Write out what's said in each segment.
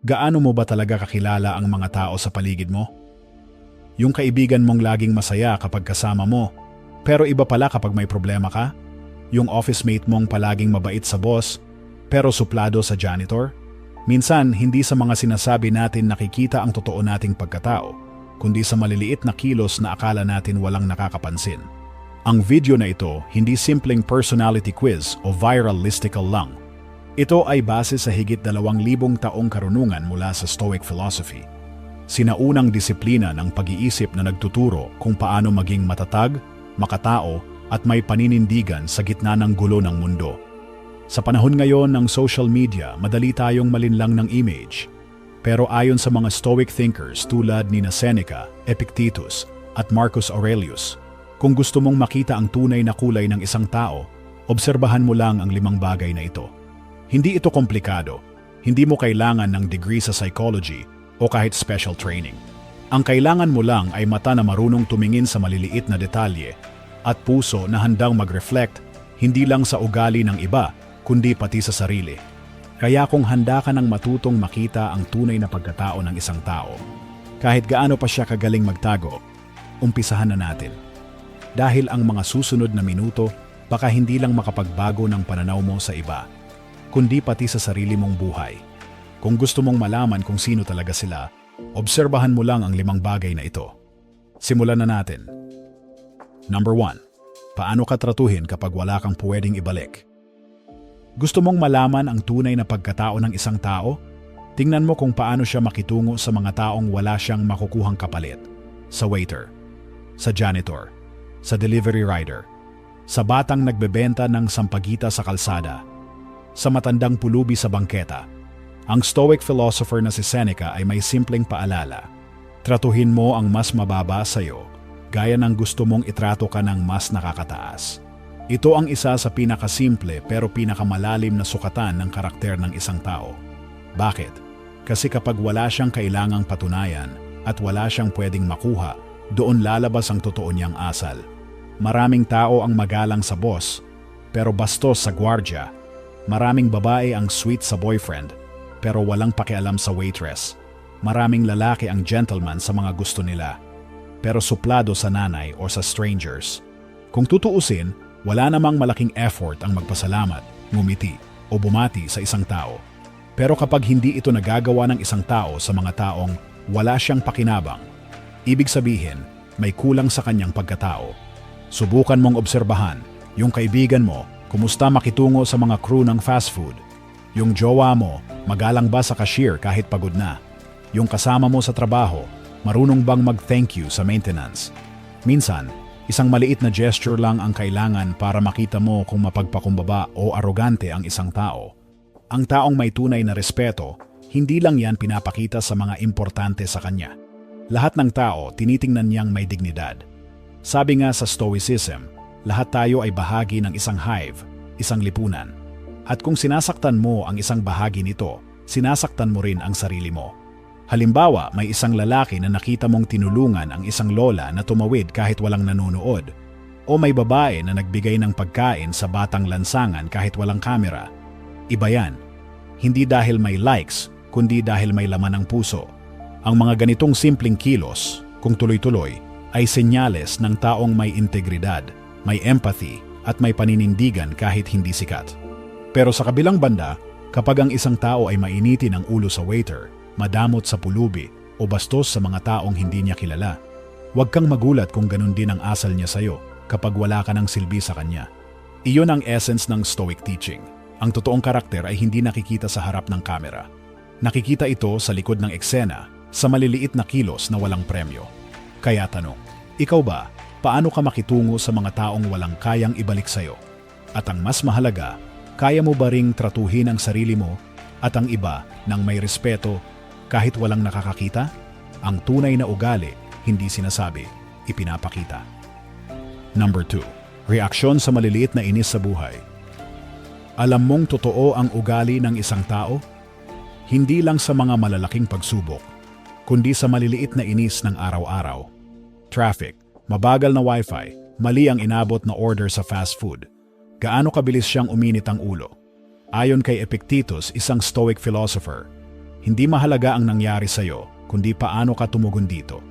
Gaano mo ba talaga kakilala ang mga tao sa paligid mo? Yung kaibigan mong laging masaya kapag kasama mo, pero iba pala kapag may problema ka? Yung office mate mong palaging mabait sa boss, pero suplado sa janitor? Minsan, hindi sa mga sinasabi natin nakikita ang totoo nating pagkatao, kundi sa maliliit na kilos na akala natin walang nakakapansin. Ang video na ito, hindi simpleng personality quiz o viral listicle lang. Ito ay base sa higit dalawang libong taong karunungan mula sa Stoic philosophy. Sinaunang disiplina ng pag-iisip na nagtuturo kung paano maging matatag, makatao at may paninindigan sa gitna ng gulo ng mundo. Sa panahon ngayon ng social media, madali tayong malinlang ng image. Pero ayon sa mga Stoic thinkers tulad ni Seneca, Epictetus at Marcus Aurelius, kung gusto mong makita ang tunay na kulay ng isang tao, obserbahan mo lang ang limang bagay na ito. Hindi ito komplikado. Hindi mo kailangan ng degree sa psychology o kahit special training. Ang kailangan mo lang ay mata na marunong tumingin sa maliliit na detalye at puso na handang mag-reflect hindi lang sa ugali ng iba, kundi pati sa sarili. Kaya kung handa ka ng matutong makita ang tunay na pagkatao ng isang tao, kahit gaano pa siya kagaling magtago, umpisahan na natin. Dahil ang mga susunod na minuto, baka hindi lang makapagbago ng pananaw mo sa iba, kundi pati sa sarili mong buhay. Kung gusto mong malaman kung sino talaga sila, obserbahan mo lang ang limang bagay na ito. Simulan na natin. Number 1. Paano ka tratuhin kapag wala kang pwedeng ibalik? Gusto mong malaman ang tunay na pagkatao ng isang tao? Tingnan mo kung paano siya makitungo sa mga taong wala siyang makukuhang kapalit. Sa waiter, sa janitor, sa delivery rider, sa batang nagbebenta ng sampagita sa kalsada, sa matandang pulubi sa bangketa. Ang Stoic philosopher na si Seneca ay may simpleng paalala. Tratuhin mo ang mas mababa sa iyo, gaya ng gusto mong itrato ka ng mas nakakataas. Ito ang isa sa pinakasimple pero pinakamalalim na sukatan ng karakter ng isang tao. Bakit? Kasi kapag wala siyang kailangang patunayan at wala siyang pwedeng makuha, doon lalabas ang totoo niyang asal. Maraming tao ang magalang sa boss, pero bastos sa gwardya Maraming babae ang sweet sa boyfriend, pero walang pakialam sa waitress. Maraming lalaki ang gentleman sa mga gusto nila, pero suplado sa nanay o sa strangers. Kung tutuusin, wala namang malaking effort ang magpasalamat, ngumiti, o bumati sa isang tao. Pero kapag hindi ito nagagawa ng isang tao sa mga taong wala siyang pakinabang, ibig sabihin may kulang sa kanyang pagkatao. Subukan mong obserbahan yung kaibigan mo Kumusta makitungo sa mga crew ng fast food? Yung jowa mo, magalang ba sa cashier kahit pagod na? Yung kasama mo sa trabaho, marunong bang mag-thank you sa maintenance? Minsan, isang maliit na gesture lang ang kailangan para makita mo kung mapagpakumbaba o arogante ang isang tao. Ang taong may tunay na respeto, hindi lang yan pinapakita sa mga importante sa kanya. Lahat ng tao tinitingnan niyang may dignidad. Sabi nga sa Stoicism, lahat tayo ay bahagi ng isang hive, isang lipunan. At kung sinasaktan mo ang isang bahagi nito, sinasaktan mo rin ang sarili mo. Halimbawa, may isang lalaki na nakita mong tinulungan ang isang lola na tumawid kahit walang nanonood. O may babae na nagbigay ng pagkain sa batang lansangan kahit walang kamera. Iba yan. Hindi dahil may likes, kundi dahil may laman ng puso. Ang mga ganitong simpleng kilos, kung tuloy-tuloy, ay senyales ng taong may integridad – may empathy at may paninindigan kahit hindi sikat. Pero sa kabilang banda, kapag ang isang tao ay mainitin ang ulo sa waiter, madamot sa pulubi o bastos sa mga taong hindi niya kilala, huwag kang magulat kung ganun din ang asal niya sa'yo kapag wala ka ng silbi sa kanya. Iyon ang essence ng Stoic teaching. Ang totoong karakter ay hindi nakikita sa harap ng kamera. Nakikita ito sa likod ng eksena, sa maliliit na kilos na walang premyo. Kaya tanong, ikaw ba, paano ka makitungo sa mga taong walang kayang ibalik sa'yo. At ang mas mahalaga, kaya mo ba ring tratuhin ang sarili mo at ang iba ng may respeto kahit walang nakakakita? Ang tunay na ugali, hindi sinasabi, ipinapakita. Number 2. Reaksyon sa maliliit na inis sa buhay. Alam mong totoo ang ugali ng isang tao? Hindi lang sa mga malalaking pagsubok, kundi sa maliliit na inis ng araw-araw. Traffic, Mabagal na wifi, mali ang inabot na order sa fast food. Gaano kabilis siyang uminit ang ulo. Ayon kay Epictetus, isang Stoic philosopher, Hindi mahalaga ang nangyari sa'yo, kundi paano ka tumugon dito.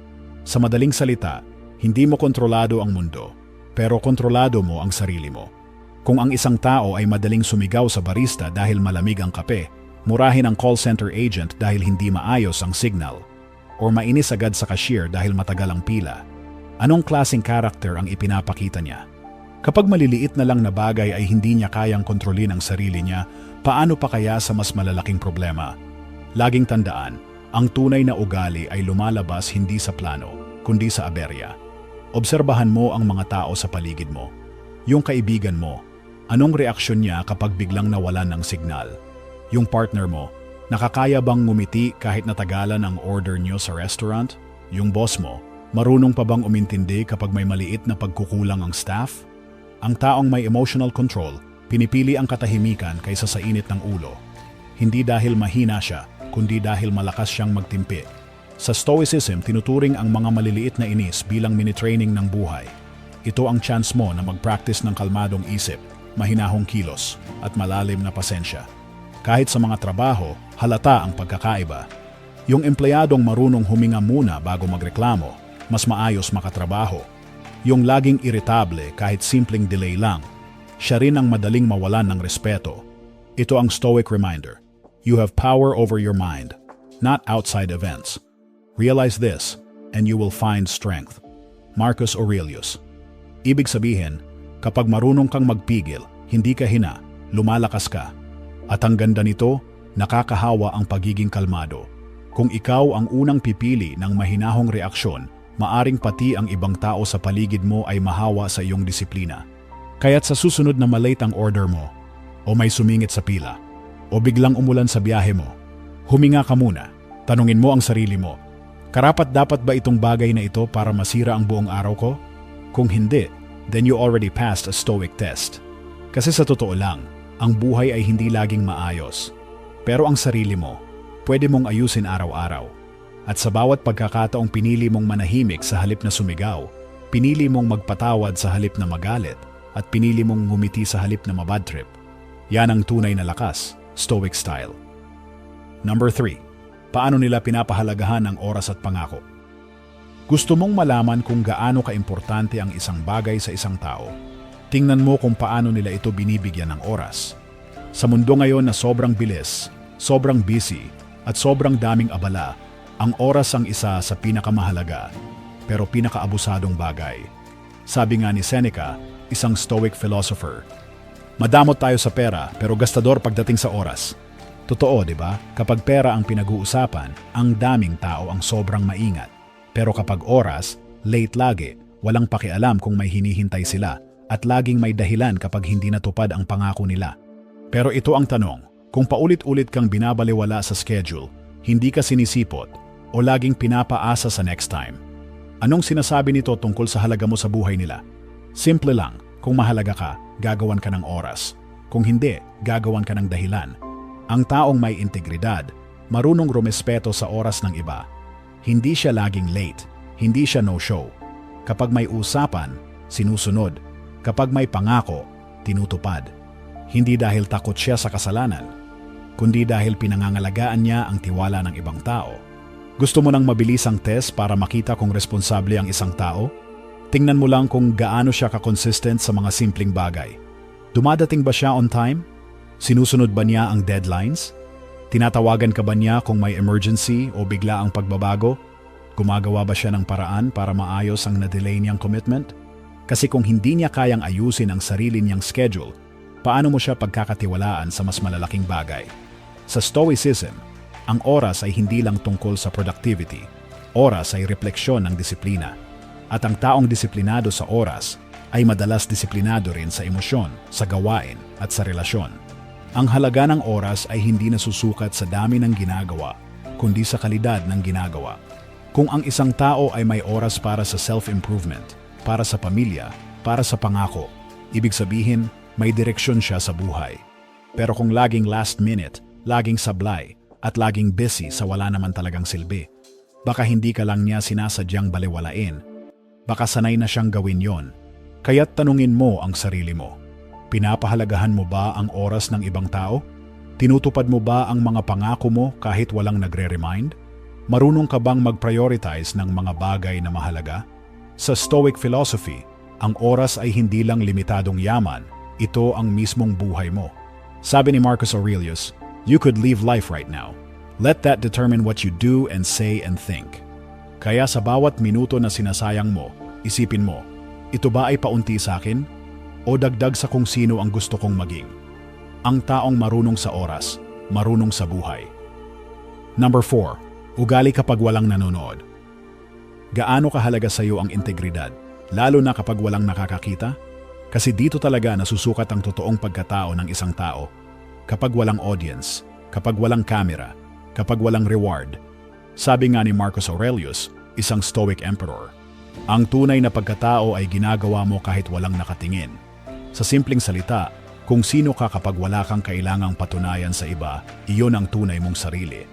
Sa madaling salita, hindi mo kontrolado ang mundo, pero kontrolado mo ang sarili mo. Kung ang isang tao ay madaling sumigaw sa barista dahil malamig ang kape, murahin ang call center agent dahil hindi maayos ang signal, or mainis agad sa cashier dahil matagal ang pila, anong klaseng karakter ang ipinapakita niya? Kapag maliliit na lang na bagay ay hindi niya kayang kontrolin ang sarili niya, paano pa kaya sa mas malalaking problema? Laging tandaan, ang tunay na ugali ay lumalabas hindi sa plano, kundi sa aberya. Obserbahan mo ang mga tao sa paligid mo. Yung kaibigan mo, anong reaksyon niya kapag biglang nawalan ng signal? Yung partner mo, nakakaya bang ngumiti kahit natagalan ang order niyo sa restaurant? Yung boss mo, marunong pa bang umintindi kapag may maliit na pagkukulang ang staff? Ang taong may emotional control, pinipili ang katahimikan kaysa sa init ng ulo. Hindi dahil mahina siya, kundi dahil malakas siyang magtimpi. Sa Stoicism, tinuturing ang mga maliliit na inis bilang mini-training ng buhay. Ito ang chance mo na mag-practice ng kalmadong isip, mahinahong kilos, at malalim na pasensya. Kahit sa mga trabaho, halata ang pagkakaiba. Yung empleyadong marunong huminga muna bago magreklamo, mas maayos makatrabaho. Yung laging iritable kahit simpleng delay lang, siya rin ang madaling mawalan ng respeto. Ito ang stoic reminder. You have power over your mind, not outside events. Realize this, and you will find strength. Marcus Aurelius Ibig sabihin, kapag marunong kang magpigil, hindi ka hina, lumalakas ka. At ang ganda nito, nakakahawa ang pagiging kalmado. Kung ikaw ang unang pipili ng mahinahong reaksyon, maaring pati ang ibang tao sa paligid mo ay mahawa sa iyong disiplina. Kaya't sa susunod na malate ang order mo, o may sumingit sa pila, o biglang umulan sa biyahe mo, huminga ka muna, tanungin mo ang sarili mo, karapat dapat ba itong bagay na ito para masira ang buong araw ko? Kung hindi, then you already passed a stoic test. Kasi sa totoo lang, ang buhay ay hindi laging maayos. Pero ang sarili mo, pwede mong ayusin araw-araw. At sa bawat pagkakataong pinili mong manahimik sa halip na sumigaw, pinili mong magpatawad sa halip na magalit, at pinili mong ngumiti sa halip na mabad trip. Yan ang tunay na lakas, stoic style. Number 3. Paano nila pinapahalagahan ang oras at pangako? Gusto mong malaman kung gaano kaimportante ang isang bagay sa isang tao Tingnan mo kung paano nila ito binibigyan ng oras. Sa mundo ngayon na sobrang bilis, sobrang busy, at sobrang daming abala, ang oras ang isa sa pinakamahalaga, pero pinakaabusadong bagay. Sabi nga ni Seneca, isang stoic philosopher, Madamot tayo sa pera pero gastador pagdating sa oras. Totoo, di ba? Kapag pera ang pinag-uusapan, ang daming tao ang sobrang maingat. Pero kapag oras, late lagi, walang pakialam kung may hinihintay sila at laging may dahilan kapag hindi natupad ang pangako nila. Pero ito ang tanong, kung paulit-ulit kang binabaliwala sa schedule, hindi ka sinisipot, o laging pinapaasa sa next time. Anong sinasabi nito tungkol sa halaga mo sa buhay nila? Simple lang, kung mahalaga ka, gagawan ka ng oras. Kung hindi, gagawan ka ng dahilan. Ang taong may integridad, marunong rumespeto sa oras ng iba. Hindi siya laging late, hindi siya no-show. Kapag may usapan, sinusunod Kapag may pangako, tinutupad. Hindi dahil takot siya sa kasalanan, kundi dahil pinangangalagaan niya ang tiwala ng ibang tao. Gusto mo ng mabilisang test para makita kung responsable ang isang tao? Tingnan mo lang kung gaano siya kakonsistent sa mga simpleng bagay. Dumadating ba siya on time? Sinusunod ba niya ang deadlines? Tinatawagan ka ba niya kung may emergency o bigla ang pagbabago? Gumagawa ba siya ng paraan para maayos ang na-delay niyang commitment? Kasi kung hindi niya kayang ayusin ang sarili niyang schedule, paano mo siya pagkakatiwalaan sa mas malalaking bagay? Sa Stoicism, ang oras ay hindi lang tungkol sa productivity. Oras ay refleksyon ng disiplina. At ang taong disiplinado sa oras ay madalas disiplinado rin sa emosyon, sa gawain at sa relasyon. Ang halaga ng oras ay hindi nasusukat sa dami ng ginagawa, kundi sa kalidad ng ginagawa. Kung ang isang tao ay may oras para sa self-improvement, para sa pamilya, para sa pangako. Ibig sabihin, may direksyon siya sa buhay. Pero kung laging last minute, laging sablay, at laging busy sa wala naman talagang silbi, baka hindi ka lang niya sinasadyang balewalain. Baka sanay na siyang gawin yon. Kaya't tanungin mo ang sarili mo. Pinapahalagahan mo ba ang oras ng ibang tao? Tinutupad mo ba ang mga pangako mo kahit walang nagre-remind? Marunong ka bang mag-prioritize ng mga bagay na mahalaga? Sa Stoic philosophy, ang oras ay hindi lang limitadong yaman, ito ang mismong buhay mo. Sabi ni Marcus Aurelius, you could live life right now. Let that determine what you do and say and think. Kaya sa bawat minuto na sinasayang mo, isipin mo, ito ba ay paunti sa akin? O dagdag sa kung sino ang gusto kong maging? Ang taong marunong sa oras, marunong sa buhay. Number 4. Ugali kapag walang nanonood. Gaano kahalaga sa iyo ang integridad, lalo na kapag walang nakakakita? Kasi dito talaga nasusukat ang totoong pagkatao ng isang tao. Kapag walang audience, kapag walang camera, kapag walang reward. Sabi nga ni Marcus Aurelius, isang Stoic emperor, ang tunay na pagkatao ay ginagawa mo kahit walang nakatingin. Sa simpleng salita, kung sino ka kapag wala kang kailangang patunayan sa iba, iyon ang tunay mong sarili.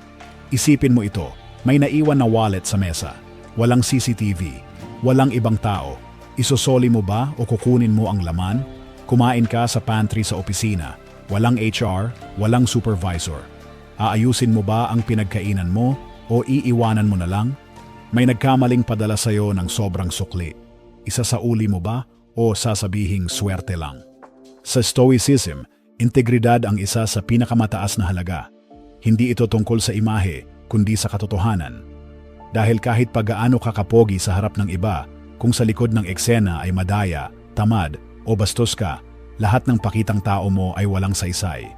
Isipin mo ito, may naiwan na wallet sa mesa, walang CCTV, walang ibang tao. Isosoli mo ba o kukunin mo ang laman? Kumain ka sa pantry sa opisina, walang HR, walang supervisor. Aayusin mo ba ang pinagkainan mo o iiwanan mo na lang? May nagkamaling padala sa'yo ng sobrang sukli. Isa sa uli mo ba o sasabihing swerte lang? Sa Stoicism, integridad ang isa sa pinakamataas na halaga. Hindi ito tungkol sa imahe, kundi sa katotohanan. Dahil kahit pagaano ka kapogi sa harap ng iba, kung sa likod ng eksena ay madaya, tamad, o bastos ka, lahat ng pakitang tao mo ay walang saysay.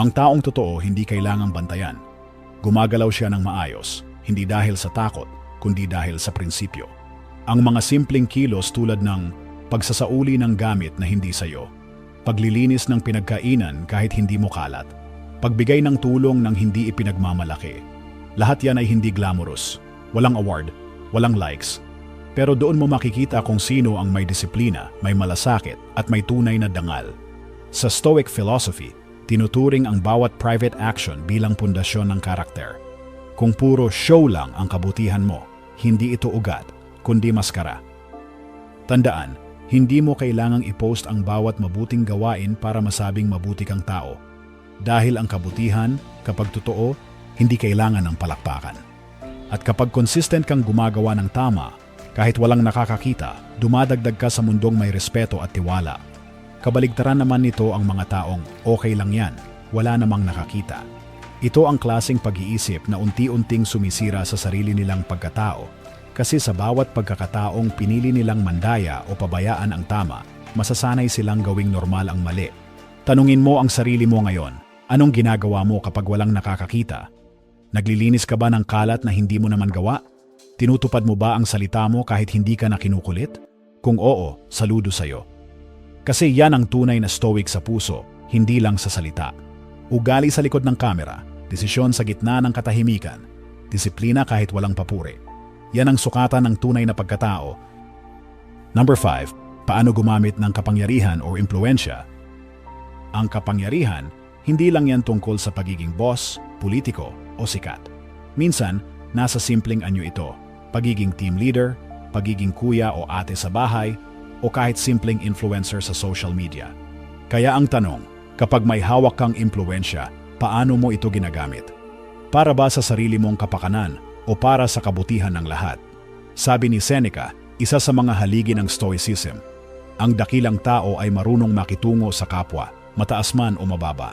Ang taong totoo hindi kailangang bantayan. Gumagalaw siya ng maayos, hindi dahil sa takot, kundi dahil sa prinsipyo. Ang mga simpleng kilos tulad ng pagsasauli ng gamit na hindi sayo, paglilinis ng pinagkainan kahit hindi mo kalat, pagbigay ng tulong ng hindi ipinagmamalaki. Lahat yan ay hindi glamorous, walang award, walang likes. Pero doon mo makikita kung sino ang may disiplina, may malasakit at may tunay na dangal. Sa Stoic philosophy, tinuturing ang bawat private action bilang pundasyon ng karakter. Kung puro show lang ang kabutihan mo, hindi ito ugat, kundi maskara. Tandaan, hindi mo kailangang i-post ang bawat mabuting gawain para masabing mabuti kang tao. Dahil ang kabutihan, kapag totoo, hindi kailangan ng palakpakan. At kapag consistent kang gumagawa ng tama, kahit walang nakakakita, dumadagdag ka sa mundong may respeto at tiwala. Kabaligtaran naman nito ang mga taong okay lang yan, wala namang nakakita. Ito ang klasing pag-iisip na unti-unting sumisira sa sarili nilang pagkatao kasi sa bawat pagkakataong pinili nilang mandaya o pabayaan ang tama, masasanay silang gawing normal ang mali. Tanungin mo ang sarili mo ngayon, anong ginagawa mo kapag walang nakakakita? Naglilinis ka ba ng kalat na hindi mo naman gawa? Tinutupad mo ba ang salita mo kahit hindi ka na kinukulit? Kung oo, saludo sa'yo. Kasi yan ang tunay na stoic sa puso, hindi lang sa salita. Ugali sa likod ng kamera, desisyon sa gitna ng katahimikan, disiplina kahit walang papuri. Yan ang sukatan ng tunay na pagkatao. Number 5. Paano gumamit ng kapangyarihan o impluensya? Ang kapangyarihan, hindi lang yan tungkol sa pagiging boss, politiko o sikat. Minsan, nasa simpleng anyo ito, pagiging team leader, pagiging kuya o ate sa bahay, o kahit simpleng influencer sa social media. Kaya ang tanong, kapag may hawak kang impluensya, paano mo ito ginagamit? Para ba sa sarili mong kapakanan o para sa kabutihan ng lahat. Sabi ni Seneca, isa sa mga haligi ng Stoicism, ang dakilang tao ay marunong makitungo sa kapwa, mataas man o mababa.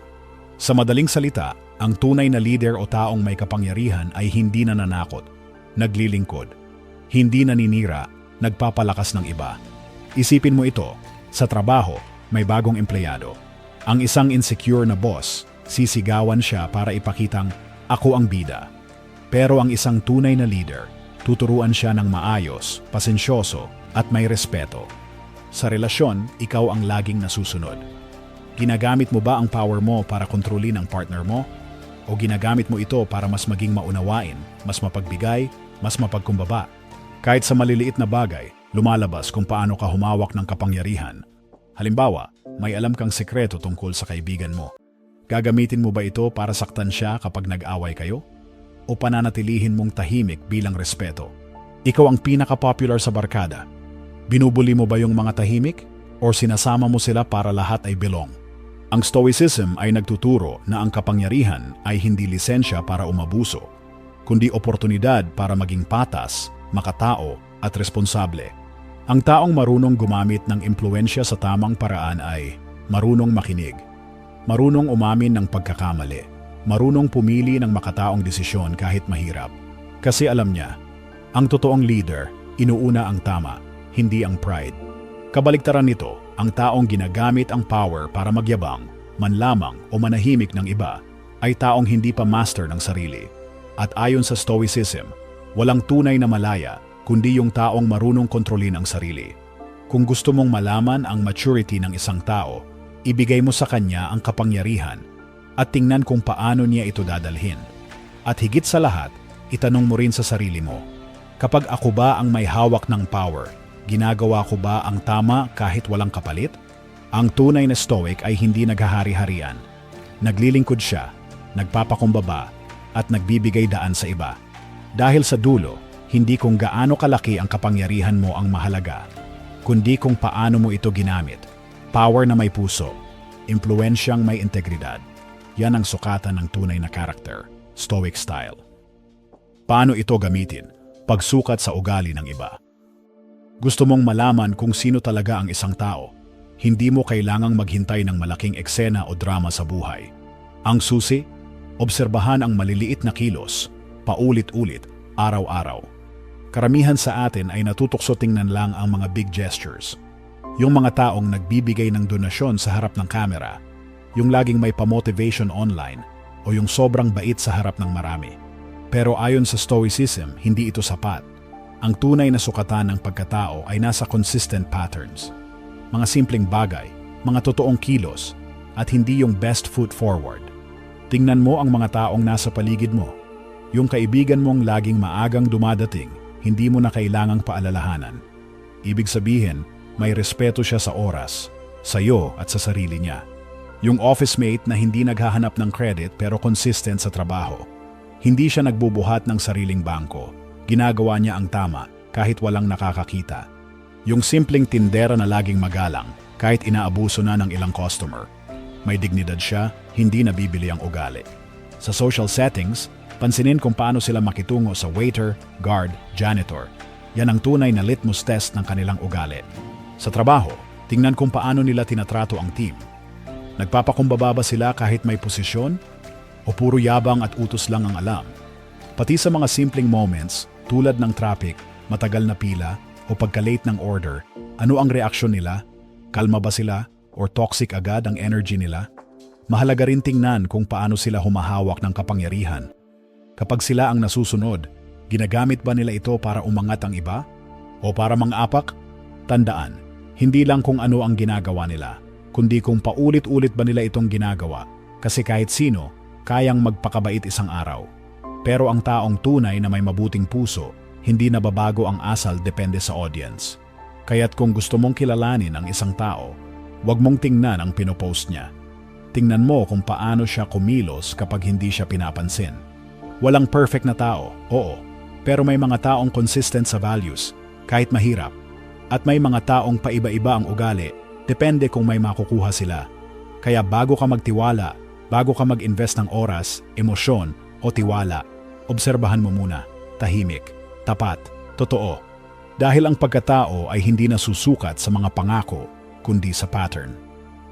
Sa madaling salita, ang tunay na leader o taong may kapangyarihan ay hindi nananakot, naglilingkod, hindi naninira, nagpapalakas ng iba. Isipin mo ito, sa trabaho, may bagong empleyado. Ang isang insecure na boss, sisigawan siya para ipakitang ako ang bida. Pero ang isang tunay na leader, tuturuan siya ng maayos, pasensyoso, at may respeto. Sa relasyon, ikaw ang laging nasusunod. Ginagamit mo ba ang power mo para kontrolin ang partner mo? O ginagamit mo ito para mas maging maunawain, mas mapagbigay, mas mapagkumbaba? Kahit sa maliliit na bagay, lumalabas kung paano ka humawak ng kapangyarihan. Halimbawa, may alam kang sekreto tungkol sa kaibigan mo. Gagamitin mo ba ito para saktan siya kapag nag-away kayo? o pananatilihin mong tahimik bilang respeto? Ikaw ang pinaka-popular sa barkada. Binubuli mo ba yung mga tahimik? O sinasama mo sila para lahat ay belong? Ang Stoicism ay nagtuturo na ang kapangyarihan ay hindi lisensya para umabuso, kundi oportunidad para maging patas, makatao at responsable. Ang taong marunong gumamit ng impluensya sa tamang paraan ay marunong makinig, marunong umamin ng pagkakamali, marunong pumili ng makataong desisyon kahit mahirap. Kasi alam niya, ang totoong leader, inuuna ang tama, hindi ang pride. Kabaligtaran nito, ang taong ginagamit ang power para magyabang, manlamang o manahimik ng iba, ay taong hindi pa master ng sarili. At ayon sa Stoicism, walang tunay na malaya kundi yung taong marunong kontrolin ang sarili. Kung gusto mong malaman ang maturity ng isang tao, ibigay mo sa kanya ang kapangyarihan at tingnan kung paano niya ito dadalhin. At higit sa lahat, itanong mo rin sa sarili mo, kapag ako ba ang may hawak ng power, ginagawa ko ba ang tama kahit walang kapalit? Ang tunay na stoic ay hindi naghahari-harian. Naglilingkod siya, nagpapakumbaba, at nagbibigay daan sa iba. Dahil sa dulo, hindi kung gaano kalaki ang kapangyarihan mo ang mahalaga, kundi kung paano mo ito ginamit. Power na may puso, impluensyang may integridad. Yan ang sukatan ng tunay na karakter, stoic style. Paano ito gamitin? Pagsukat sa ugali ng iba. Gusto mong malaman kung sino talaga ang isang tao, hindi mo kailangang maghintay ng malaking eksena o drama sa buhay. Ang susi, obserbahan ang maliliit na kilos, paulit-ulit, araw-araw. Karamihan sa atin ay natutokso tingnan lang ang mga big gestures. Yung mga taong nagbibigay ng donasyon sa harap ng kamera, yung laging may pa-motivation online, o yung sobrang bait sa harap ng marami. Pero ayon sa Stoicism, hindi ito sapat. Ang tunay na sukatan ng pagkatao ay nasa consistent patterns. Mga simpleng bagay, mga totoong kilos, at hindi yung best foot forward. Tingnan mo ang mga taong nasa paligid mo. Yung kaibigan mong laging maagang dumadating, hindi mo na kailangang paalalahanan. Ibig sabihin, may respeto siya sa oras, sa iyo at sa sarili niya. Yung office mate na hindi naghahanap ng credit pero consistent sa trabaho. Hindi siya nagbubuhat ng sariling bangko. Ginagawa niya ang tama kahit walang nakakakita. Yung simpleng tindera na laging magalang kahit inaabuso na ng ilang customer. May dignidad siya, hindi nabibili ang ugali. Sa social settings, pansinin kung paano sila makitungo sa waiter, guard, janitor. Yan ang tunay na litmus test ng kanilang ugali. Sa trabaho, tingnan kung paano nila tinatrato ang team. Nagpapakumbaba ba sila kahit may posisyon? O puro yabang at utos lang ang alam? Pati sa mga simpleng moments, tulad ng traffic, matagal na pila, o pagka-late ng order, ano ang reaksyon nila? Kalma ba sila? Or toxic agad ang energy nila? Mahalaga rin tingnan kung paano sila humahawak ng kapangyarihan. Kapag sila ang nasusunod, ginagamit ba nila ito para umangat ang iba? O para mang-apak? Tandaan, hindi lang kung ano ang ginagawa nila, kundi kung paulit-ulit ba nila itong ginagawa. Kasi kahit sino, kayang magpakabait isang araw. Pero ang taong tunay na may mabuting puso, hindi nababago ang asal depende sa audience. Kaya't kung gusto mong kilalanin ang isang tao, huwag mong tingnan ang pinopost niya. Tingnan mo kung paano siya kumilos kapag hindi siya pinapansin. Walang perfect na tao, oo, pero may mga taong consistent sa values, kahit mahirap. At may mga taong paiba-iba ang ugali, depende kung may makukuha sila. Kaya bago ka magtiwala, bago ka mag-invest ng oras, emosyon o tiwala, obserbahan mo muna, tahimik, tapat, totoo. Dahil ang pagkatao ay hindi nasusukat sa mga pangako, kundi sa pattern.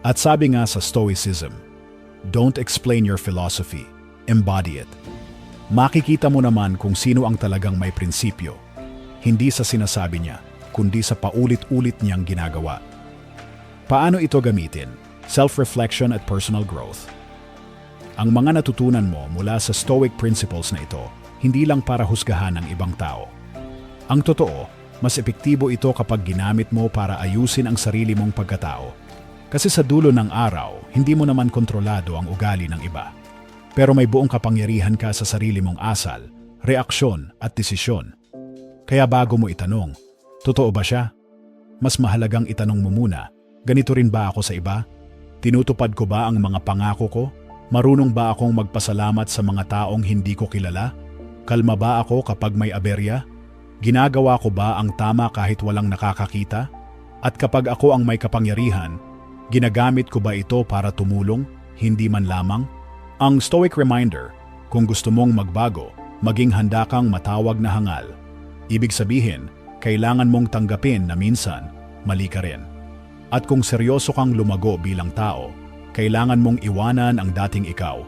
At sabi nga sa Stoicism, don't explain your philosophy, embody it. Makikita mo naman kung sino ang talagang may prinsipyo, hindi sa sinasabi niya, kundi sa paulit-ulit niyang ginagawa. Paano ito gamitin? Self-reflection at personal growth. Ang mga natutunan mo mula sa Stoic principles na ito, hindi lang para husgahan ang ibang tao. Ang totoo, mas epektibo ito kapag ginamit mo para ayusin ang sarili mong pagkatao kasi sa dulo ng araw, hindi mo naman kontrolado ang ugali ng iba. Pero may buong kapangyarihan ka sa sarili mong asal, reaksyon at desisyon. Kaya bago mo itanong, totoo ba siya? Mas mahalagang itanong mo muna, ganito rin ba ako sa iba? Tinutupad ko ba ang mga pangako ko? Marunong ba akong magpasalamat sa mga taong hindi ko kilala? Kalma ba ako kapag may aberya? Ginagawa ko ba ang tama kahit walang nakakakita? At kapag ako ang may kapangyarihan, Ginagamit ko ba ito para tumulong, hindi man lamang? Ang Stoic Reminder, kung gusto mong magbago, maging handa kang matawag na hangal. Ibig sabihin, kailangan mong tanggapin na minsan, mali ka rin. At kung seryoso kang lumago bilang tao, kailangan mong iwanan ang dating ikaw.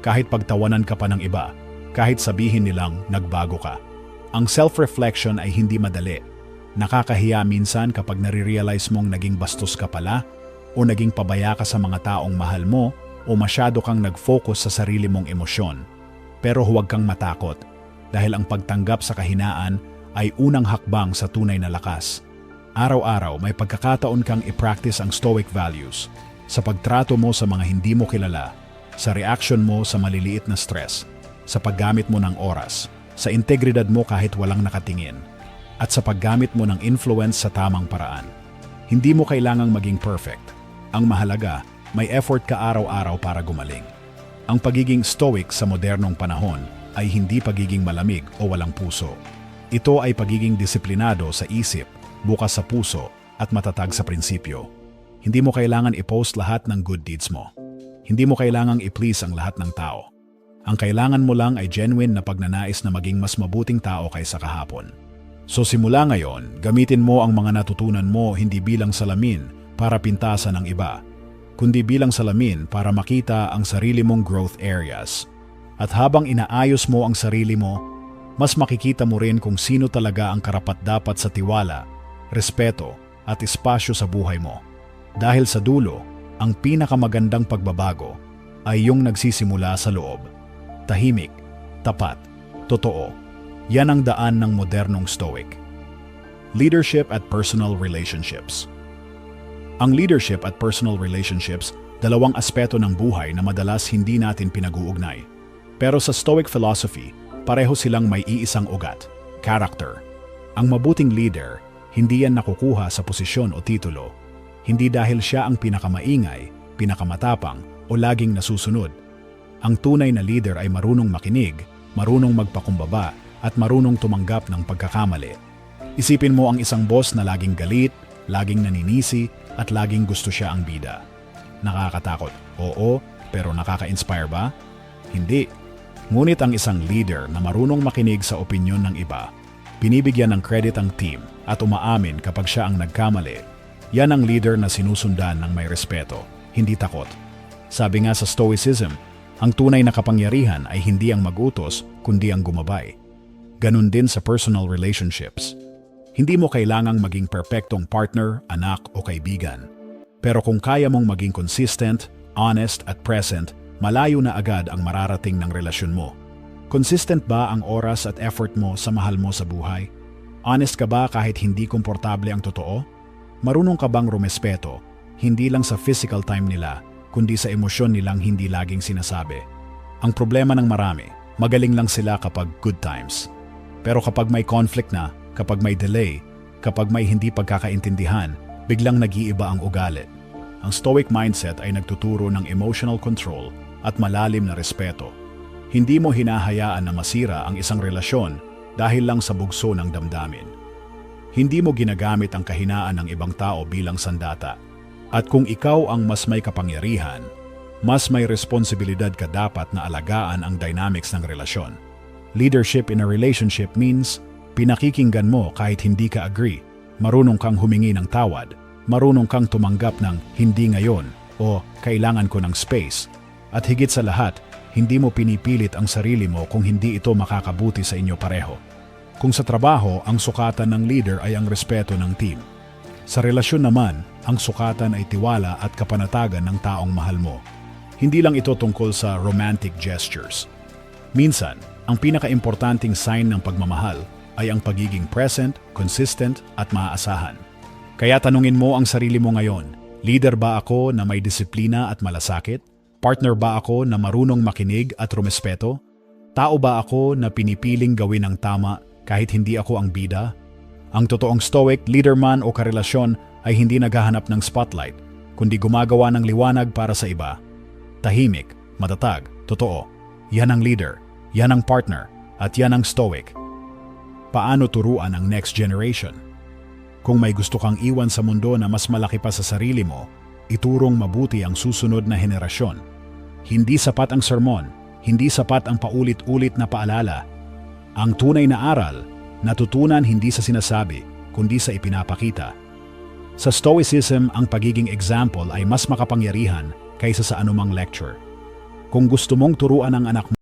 Kahit pagtawanan ka pa ng iba, kahit sabihin nilang nagbago ka. Ang self-reflection ay hindi madali. Nakakahiya minsan kapag nare-realize mong naging bastos ka pala o naging pabaya ka sa mga taong mahal mo o masyado kang nag-focus sa sarili mong emosyon. Pero huwag kang matakot dahil ang pagtanggap sa kahinaan ay unang hakbang sa tunay na lakas. Araw-araw may pagkakataon kang i-practice ang stoic values sa pagtrato mo sa mga hindi mo kilala, sa reaction mo sa maliliit na stress, sa paggamit mo ng oras, sa integridad mo kahit walang nakatingin, at sa paggamit mo ng influence sa tamang paraan. Hindi mo kailangang maging perfect ang mahalaga, may effort ka araw-araw para gumaling. Ang pagiging stoic sa modernong panahon ay hindi pagiging malamig o walang puso. Ito ay pagiging disiplinado sa isip, bukas sa puso, at matatag sa prinsipyo. Hindi mo kailangan i-post lahat ng good deeds mo. Hindi mo kailangang i-please ang lahat ng tao. Ang kailangan mo lang ay genuine na pagnanais na maging mas mabuting tao kaysa kahapon. So simula ngayon, gamitin mo ang mga natutunan mo hindi bilang salamin para pintasan ng iba, kundi bilang salamin para makita ang sarili mong growth areas. At habang inaayos mo ang sarili mo, mas makikita mo rin kung sino talaga ang karapat-dapat sa tiwala, respeto at espasyo sa buhay mo. Dahil sa dulo, ang pinakamagandang pagbabago ay yung nagsisimula sa loob. Tahimik, tapat, totoo. Yan ang daan ng modernong stoic. Leadership at Personal Relationships ang leadership at personal relationships, dalawang aspeto ng buhay na madalas hindi natin pinag-uugnay. Pero sa Stoic philosophy, pareho silang may iisang ugat, character. Ang mabuting leader, hindi yan nakukuha sa posisyon o titulo. Hindi dahil siya ang pinakamaingay, pinakamatapang o laging nasusunod. Ang tunay na leader ay marunong makinig, marunong magpakumbaba at marunong tumanggap ng pagkakamali. Isipin mo ang isang boss na laging galit, laging naninisi at laging gusto siya ang bida. Nakakatakot, oo, pero nakaka-inspire ba? Hindi. Ngunit ang isang leader na marunong makinig sa opinyon ng iba, binibigyan ng credit ang team at umaamin kapag siya ang nagkamali, yan ang leader na sinusundan ng may respeto, hindi takot. Sabi nga sa Stoicism, ang tunay na kapangyarihan ay hindi ang magutos, kundi ang gumabay. Ganun din sa personal relationships. Hindi mo kailangang maging perpektong partner, anak o kaibigan. Pero kung kaya mong maging consistent, honest at present, malayo na agad ang mararating ng relasyon mo. Consistent ba ang oras at effort mo sa mahal mo sa buhay? Honest ka ba kahit hindi komportable ang totoo? Marunong ka bang rumespeto, hindi lang sa physical time nila, kundi sa emosyon nilang hindi laging sinasabi? Ang problema ng marami, magaling lang sila kapag good times. Pero kapag may conflict na, Kapag may delay, kapag may hindi pagkakaintindihan, biglang nag-iiba ang ugali. Ang stoic mindset ay nagtuturo ng emotional control at malalim na respeto. Hindi mo hinahayaan na masira ang isang relasyon dahil lang sa bugso ng damdamin. Hindi mo ginagamit ang kahinaan ng ibang tao bilang sandata. At kung ikaw ang mas may kapangyarihan, mas may responsibilidad ka dapat na alagaan ang dynamics ng relasyon. Leadership in a relationship means Pinakikinggan mo kahit hindi ka agree. Marunong kang humingi ng tawad. Marunong kang tumanggap ng hindi ngayon o kailangan ko ng space. At higit sa lahat, hindi mo pinipilit ang sarili mo kung hindi ito makakabuti sa inyo pareho. Kung sa trabaho, ang sukatan ng leader ay ang respeto ng team. Sa relasyon naman, ang sukatan ay tiwala at kapanatagan ng taong mahal mo. Hindi lang ito tungkol sa romantic gestures. Minsan, ang pinakaimportanting sign ng pagmamahal ay ang pagiging present, consistent at maaasahan. Kaya tanungin mo ang sarili mo ngayon, leader ba ako na may disiplina at malasakit? Partner ba ako na marunong makinig at rumespeto? Tao ba ako na pinipiling gawin ang tama kahit hindi ako ang bida? Ang totoong stoic, leader man o karelasyon ay hindi naghahanap ng spotlight, kundi gumagawa ng liwanag para sa iba. Tahimik, matatag, totoo. Yan ang leader, yan ang partner, at yan ang stoic paano turuan ang next generation. Kung may gusto kang iwan sa mundo na mas malaki pa sa sarili mo, iturong mabuti ang susunod na henerasyon. Hindi sapat ang sermon, hindi sapat ang paulit-ulit na paalala. Ang tunay na aral, natutunan hindi sa sinasabi, kundi sa ipinapakita. Sa Stoicism, ang pagiging example ay mas makapangyarihan kaysa sa anumang lecture. Kung gusto mong turuan ang anak mo